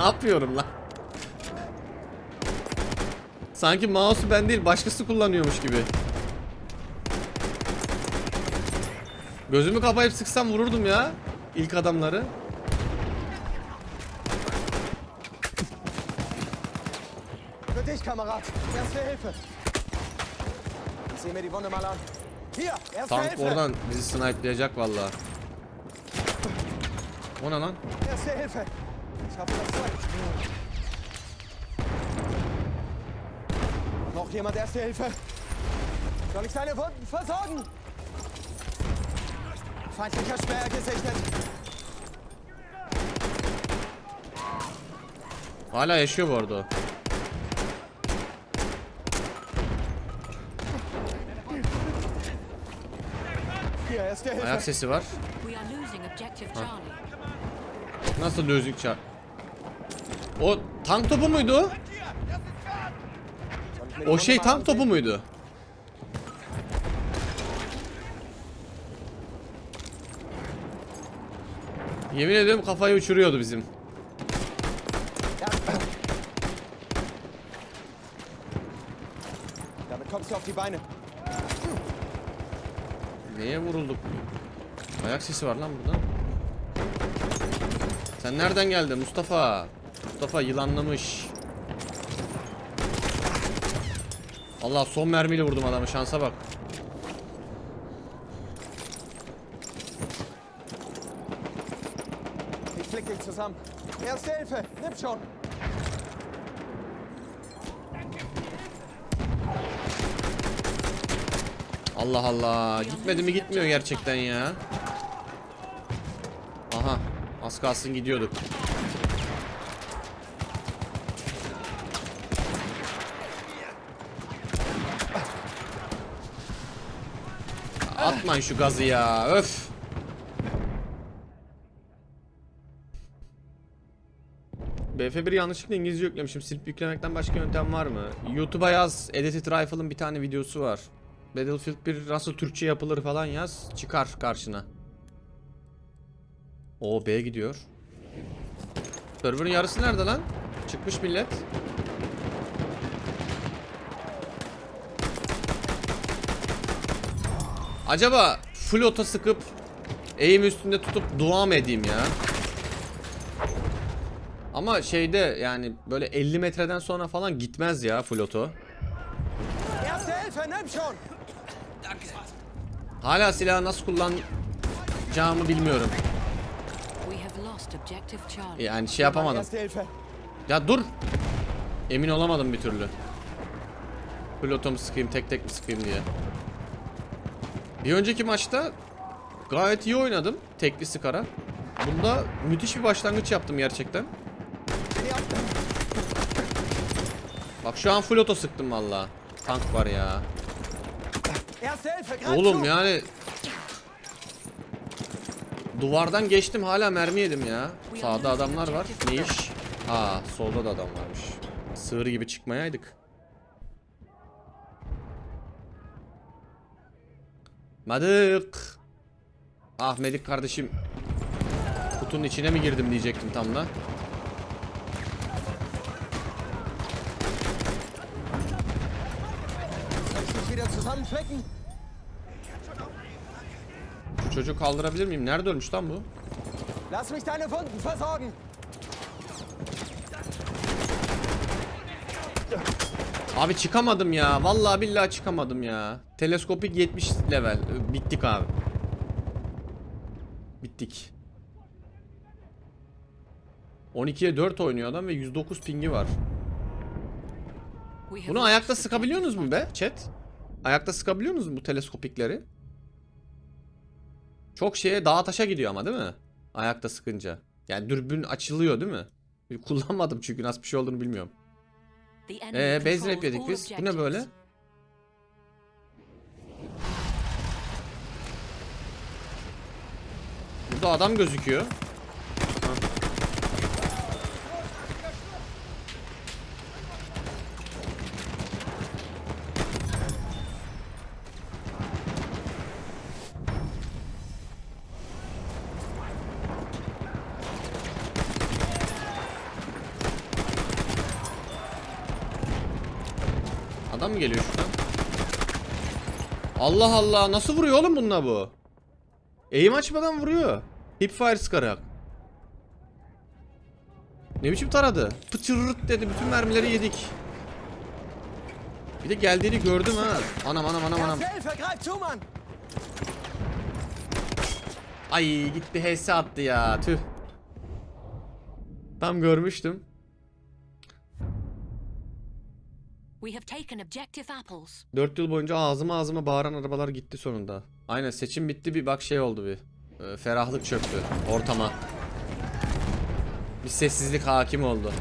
ne yapıyorum lan? Sanki mouse'u ben değil başkası kullanıyormuş gibi. Gözümü kapayıp sıksam vururdum ya ilk adamları. Für dich, Kamerad. Erste Hilfe. Ich sehe mir die Wunde mal an. Hier, erste Tank Hilfe. oradan bizi snipelayacak valla. O ne lan? Erste Hilfe. Ich habe das Zeug. Noch jemand Erste Hilfe? Soll ich deine Wunden versorgen? Feindlicher Sperr gesichtet. Hala yaşıyor bu arada. Ayak sesi var. We are losing Charlie. O tank topu muydu? O şey tank topu muydu? Yemin ediyorum kafayı uçuruyordu bizim. Neye vurulduk? Ayak sesi var lan burada. Sen nereden geldin Mustafa? Mustafa yılanlamış. Allah son mermiyle vurdum adamı şansa bak. Ich flick dich. Nimm schon. Allah Allah. Gitmedi mi gitmiyor gerçekten ya. Aha. Az kalsın gidiyorduk. Atmayın şu gazı ya. Öf. BF1 yanlışlıkla İngilizce yüklemişim. Silip yüklemekten başka yöntem var mı? YouTube'a yaz. Edited Rifle'ın bir tane videosu var. Battlefield 1 nasıl Türkçe yapılır falan yaz. Çıkar karşına. O B gidiyor. Server'ın yarısı nerede lan? Çıkmış millet. Acaba full auto sıkıp eğim üstünde tutup dua mı edeyim ya? Ama şeyde yani böyle 50 metreden sonra falan gitmez ya full schon. Hala silahı nasıl kullanacağımı bilmiyorum. Yani şey yapamadım. Ya dur. Emin olamadım bir türlü. Pilotumu sıkayım tek tek mi sıkayım diye. Bir önceki maçta gayet iyi oynadım. Tekli sıkara. Bunda müthiş bir başlangıç yaptım gerçekten. Bak şu an full auto sıktım valla. Tank var ya. Oğlum yani Duvardan geçtim hala mermi yedim ya. Sağda adamlar var. Ne iş? Ha, solda da adam varmış. Sığır gibi çıkmayaydık. Madık. Ah Medik kardeşim. Kutunun içine mi girdim diyecektim tam da. Şu çocuğu kaldırabilir miyim? Nerede ölmüş lan bu? Lass mich deine Wunden versorgen. Abi çıkamadım ya. Vallahi billahi çıkamadım ya. Teleskopik 70 level. Ö, Bittik abi. Bittik. 12'ye 4 oynuyor adam ve 109 pingi var. Bunu ayakta sıkabiliyorsunuz mu be chat? Ayakta sıkabiliyorsunuz mu bu teleskopikleri? Çok şeye dağa taşa gidiyor ama değil mi? Ayakta sıkınca. Yani dürbün açılıyor değil mi? Kullanmadım çünkü nasıl bir şey olduğunu bilmiyorum. Ee, base rap yedik biz. Bu ne böyle? Burada adam gözüküyor. Adam geliyor şuradan? Allah Allah nasıl vuruyor oğlum bununla bu? Eğim açmadan vuruyor. Hipfire sıkarak. Ne biçim taradı? Pıçırırt dedi bütün mermileri yedik. Bir de geldiğini gördüm ha. Anam anam anam anam. Ay gitti HS attı ya tüh. Tam görmüştüm. We have taken objective apples. 4 yıl boyunca ağzıma ağzıma bağıran arabalar gitti sonunda. Aynen seçim bitti bir bak şey oldu bir. Ee, ferahlık çöktü ortama. Bir sessizlik hakim oldu.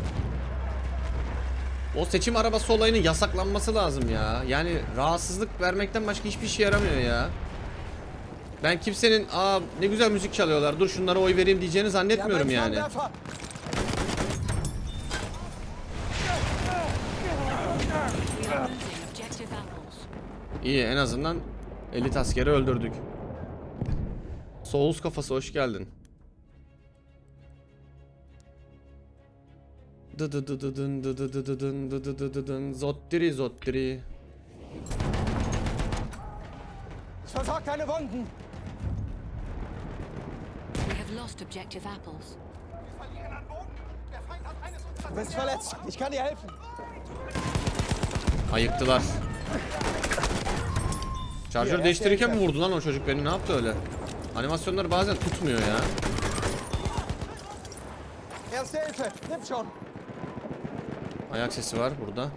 O seçim arabası olayının yasaklanması lazım ya. Yani rahatsızlık vermekten başka hiçbir şey yaramıyor ya. Ben kimsenin aa ne güzel müzik çalıyorlar dur şunlara oy vereyim diyeceğini zannetmiyorum yani. einen Flammenwerfer. We are losing objective apples. İyi en azından elit askeri öldürdük. Souls kafası hoş geldin. Dı dı dı dı dın dı dı dı dı dın dı dı dı dı dın zottiri zottiri. Ich versorge deine Wunden. We have lost objective apples. Du bist verletzt. Ich kann dir helfen. Ayıktılar. Şarjör değiştirirken mi vurdu lan o çocuk beni ne yaptı öyle? Animasyonlar bazen tutmuyor ya. Ayak sesi var burada.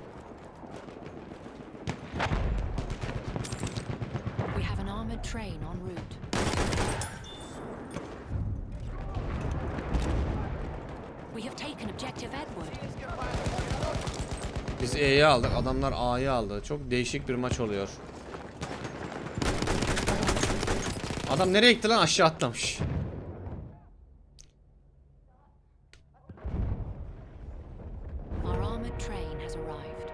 We have an armored train en route. We have taken objective Edward. Biz E'yi aldık adamlar A'yı aldı. Çok değişik bir maç oluyor. Adam nereye gitti lan aşağı atlamış. Our armored train has arrived.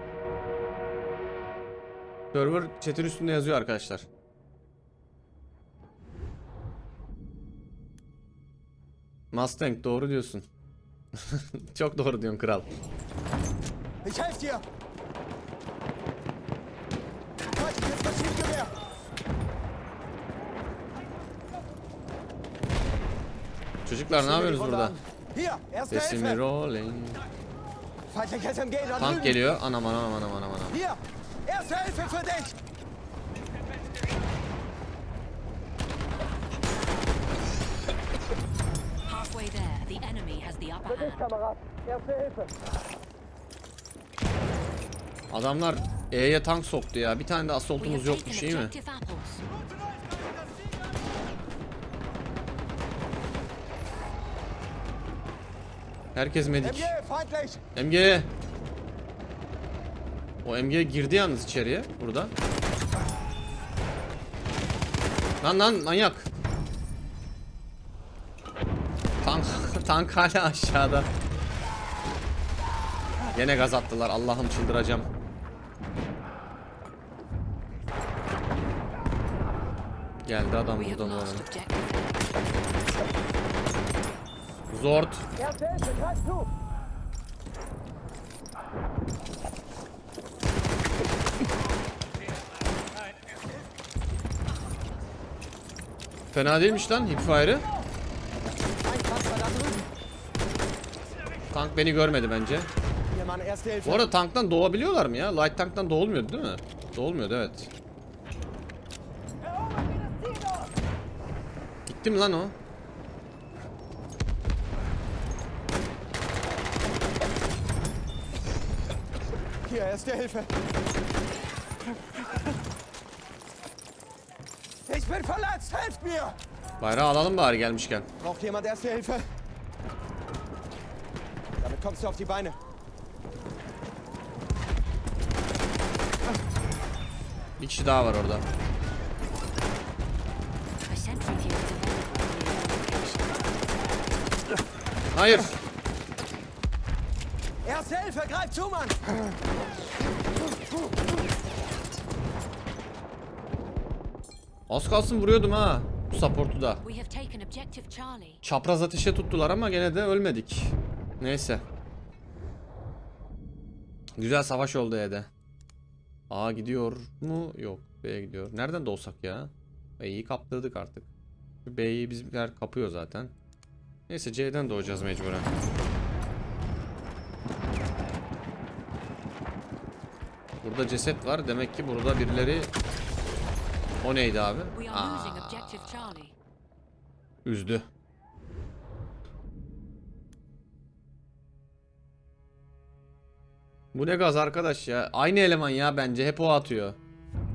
Server chat'in üstünde yazıyor arkadaşlar. Mustang doğru diyorsun. Çok doğru diyorsun kral. Ich helfe dir. Feindliches Maschinengewehr. Çocuklar ne yapıyorsunuz burada? Sesimi rolling. Tank geliyor. Anam anam anam anam anam. Adamlar E'ye tank soktu ya. Bir tane de assaultumuz yokmuş iyi mi? Herkes medik. MG. O MG girdi yalnız içeriye burada. Lan lan manyak. Tank tank hala aşağıda. Gene gaz attılar. Allah'ım çıldıracağım. Geldi adam We have burada bu lost arada. objective. Zord. Fena değilmiş lan hipfire'ı. Tank beni görmedi bence. Bu arada tanktan doğabiliyorlar mı ya? Light tanktan doğulmuyordu değil mi? Doğulmuyordu evet. Gitti mi lan o? Hier, erste Hilfe. Ich bin verletzt, helft mir! Bayrağı alalım bari gelmişken. Braucht jemand erste Hilfe? Damit kommst du auf die Beine. Bir kişi daha var orada. A Erste Hilfe, greif zu, Mann! Az kalsın vuruyordum ha. Bu support'u da. We have taken objective Charlie. Çapraz ateşe tuttular ama gene de ölmedik. Neyse. Güzel savaş oldu E'de. A gidiyor mu? Yok. B gidiyor. Nereden de olsak ya? B'yi kaptırdık artık. B'yi bizimkiler kapıyor zaten. Neyse C'den doğacağız mecburen. Burada ceset var. Demek ki burada birileri... O neydi abi? Aa, üzdü. Bu ne gaz arkadaş ya? Aynı eleman ya bence. Hep o atıyor.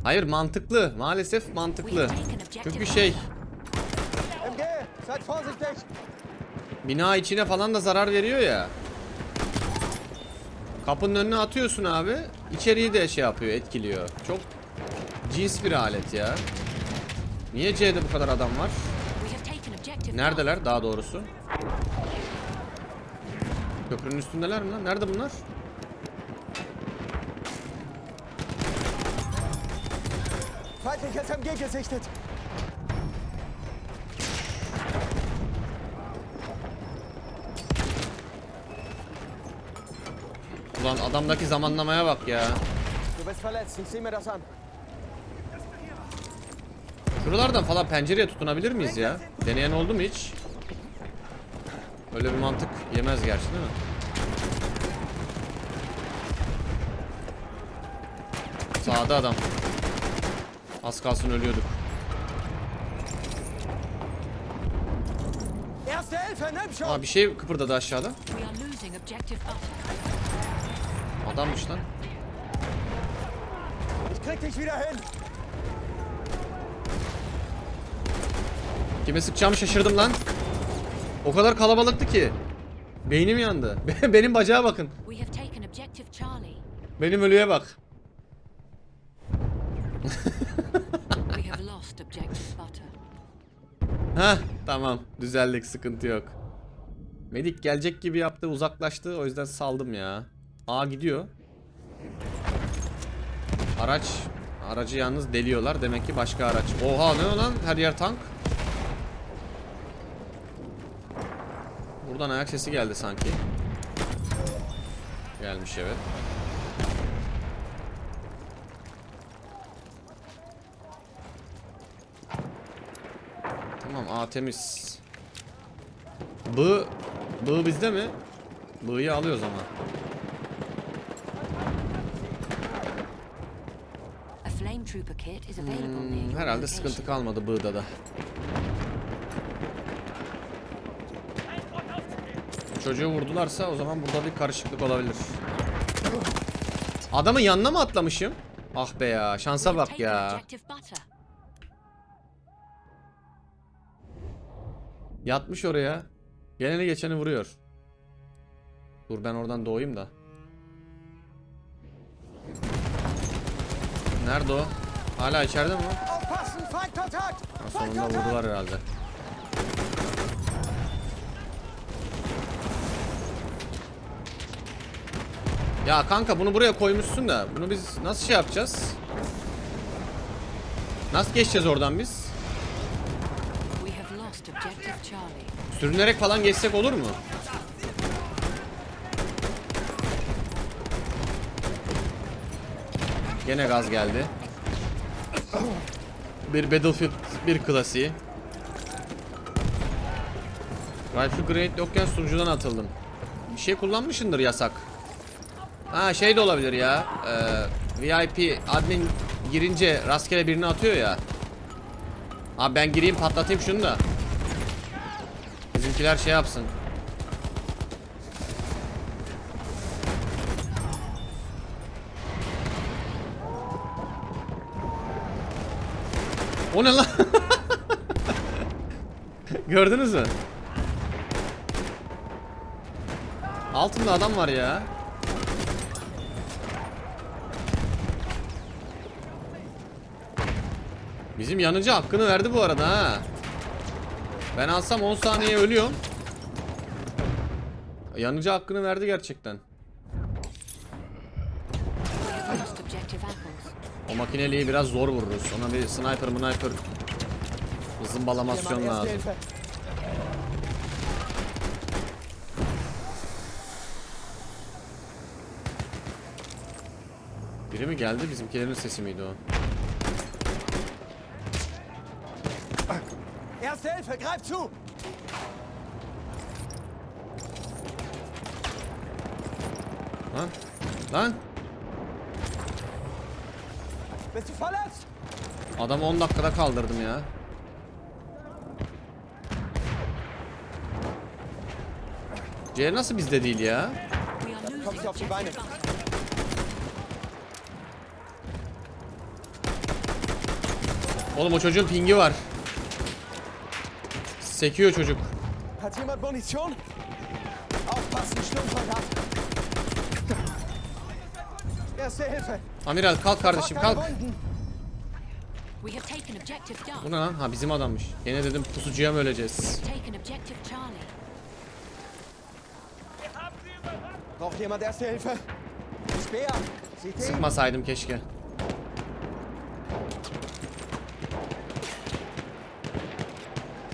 Hayır mantıklı. Maalesef mantıklı. Çünkü şey bina içine falan da zarar veriyor ya. Kapının önüne atıyorsun abi. İçeriği de şey yapıyor, etkiliyor. Çok cins bir alet ya. Niye C'de bu kadar adam var? Neredeler daha doğrusu? Köprünün üstündeler mi lan? Nerede bunlar? Feindliches MG gesichtet! Ulan adamdaki zamanlamaya bak ya. Şuralardan falan pencereye tutunabilir miyiz ya? Deneyen oldu mu hiç? Öyle bir mantık yemez gerçi değil mi? Sağda adam. Az kalsın ölüyorduk. Aa bir şey kıpırdadı aşağıda. Adammış lan. Kime sıkacağımı şaşırdım lan. O kadar kalabalıktı ki. Beynim yandı. Benim bacağa bakın. Benim ölüye bak. Heh tamam düzeldik sıkıntı yok. Medik gelecek gibi yaptı uzaklaştı o yüzden saldım ya. A gidiyor. Araç aracı yalnız deliyorlar demek ki başka araç. Oha ne lan her yer tank. Buradan ayak sesi geldi sanki. Gelmiş evet. Tamam A temiz. B B bizde mi? B'yı alıyoruz ama. Hmm, herhalde sıkıntı kalmadı B'da da. Çocuğu vurdularsa o zaman burada bir karışıklık olabilir. Adamın yanına mı atlamışım? Ah be ya şansa bak ya. Yatmış oraya. Geleni geçeni vuruyor. Dur ben oradan doğayım da. Nerede o? Hala içeride mi! Ha, sonunda vurdular herhalde. Ya kanka bunu buraya koymuşsun da bunu biz nasıl şey yapacağız? Nasıl geçeceğiz oradan biz? Sürünerek falan geçsek olur mu? Gene gaz geldi. Bir Battlefield bir klasiği. Rifle grenade yokken sunucudan atıldım. Bir şey kullanmışındır yasak. Ha şey de olabilir ya. Ee, VIP admin girince rastgele birini atıyor ya. Abi ben gireyim patlatayım şunu da. Bizimkiler şey yapsın. O ne lan? Gördünüz mü? Altında adam var ya. Bizim yanıcı hakkını verdi bu arada ha. Ben alsam 10 saniye ölüyorum. Yanıcı hakkını verdi gerçekten. O makineliği biraz zor vururuz. Ona bir sniper sniper zımbalamasyon lazım. Biri mi geldi? Bizimkilerin sesi miydi o? Erste Hilfe, greif zu! Lan. Lan. Bist du verletzt? Adamı 10 dakikada kaldırdım ya. C nasıl bizde değil ya? Oğlum o çocuğun pingi var. Sekiyor çocuk. Amiral kalk kardeşim kalk. deine Wunden. We have taken objective Duff. Bu ne lan? Ha bizim adammış. Yine dedim pusucuya mı öleceğiz? Sıkmasaydım keşke.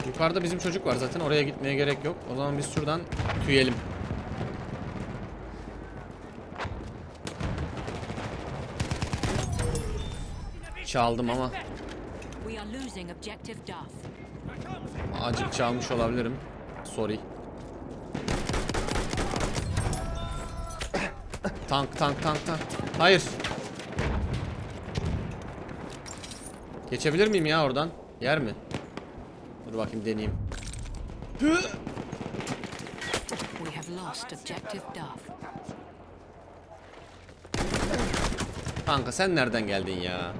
Yukarıda bizim çocuk var zaten oraya gitmeye gerek yok. O zaman biz şuradan tüyelim. Çaldım ama We are losing objective Duff. Acil çalmış olabilirim. Sorry. Tank tank tank tank. Hayır. Geçebilir miyim ya oradan? Yer mi? Dur bakayım deneyeyim. We have lost objective Duff. Kanka sen nereden geldin ya?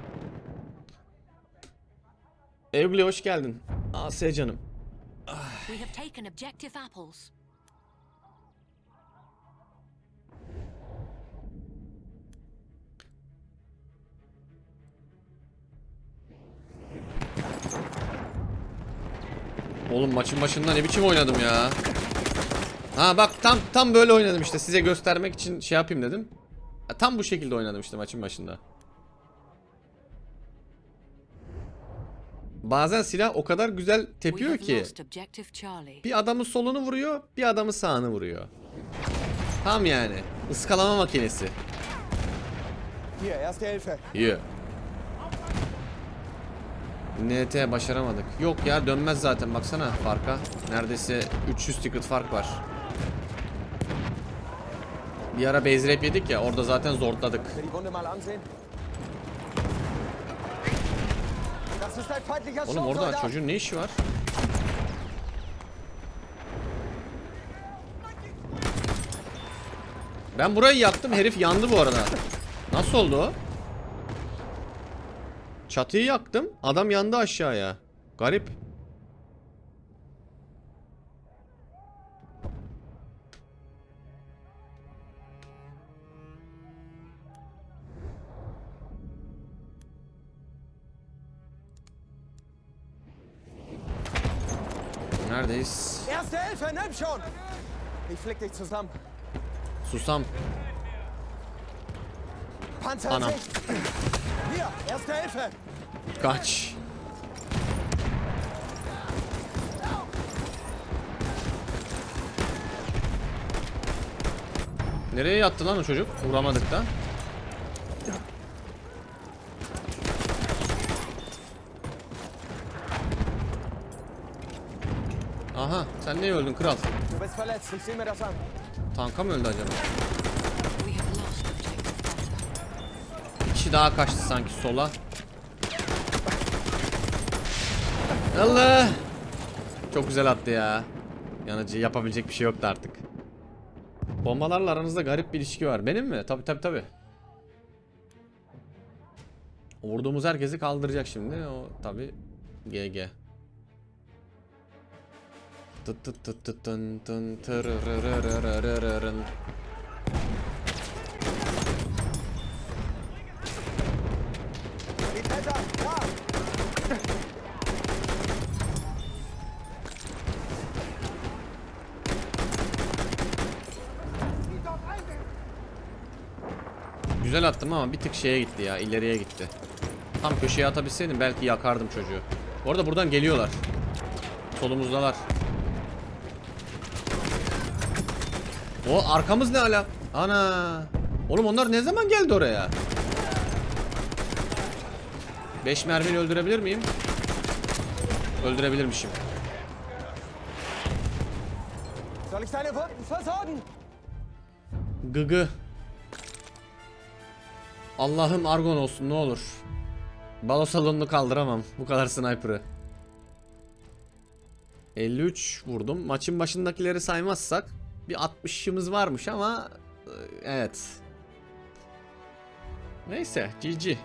Evli hoş geldin. Asya canım. We have taken objective apples. Oğlum maçın başında ne biçim oynadım ya. Ha bak tam tam böyle oynadım işte size göstermek için şey yapayım dedim. Ha, tam bu şekilde oynadım işte maçın başında. Bazen silah o kadar güzel tepiyor ki. Bir adamın solunu vuruyor, bir adamın sağını vuruyor. Tam yani. Iskalama makinesi. İyi. NT başaramadık. Yok ya dönmez zaten baksana farka. Neredeyse 300 ticket fark var. Bir ara base rap yedik ya orada zaten zorladık. Will die Wunde mal ansehen? Das ist ein feindlicher Oğlum orada çocuğun ne işi var? Ben burayı yaktım herif yandı bu arada. Nasıl oldu o? Çatıyı yaktım adam yandı aşağıya. Garip. Erste Hilfe, nimm schon! Ich flick dich zusammen. Susam. Panzer Sicht! Hier, Erste Hilfe! Kaç. Nereye yattı lan o çocuk? Vuramadık da. Aha sen niye öldün kral? Tanka mı öldü acaba? Bir kişi daha kaçtı sanki sola. Allah! Çok güzel attı ya. Yanıcı yapabilecek bir şey yoktu artık. Bombalarla aranızda garip bir ilişki var. Benim mi? Tabi tabi tabi. Vurduğumuz herkesi kaldıracak şimdi. O tabi GG. Güzel attım ama bir tık şeye gitti ya ileriye gitti. Tam köşeye atabilseydim belki yakardım çocuğu. Bu arada buradan geliyorlar. Solumuzdalar. O arkamız ne ala? Ana. Oğlum onlar ne zaman geldi oraya? 5 mermiyle öldürebilir miyim? Öldürebilirmişim. Gıgı. Allah'ım argon olsun ne olur. Balo salonunu kaldıramam. Bu kadar sniper'ı. 53 vurdum. Maçın başındakileri saymazsak bir 60'ımız varmış ama e, evet. Neyse GG.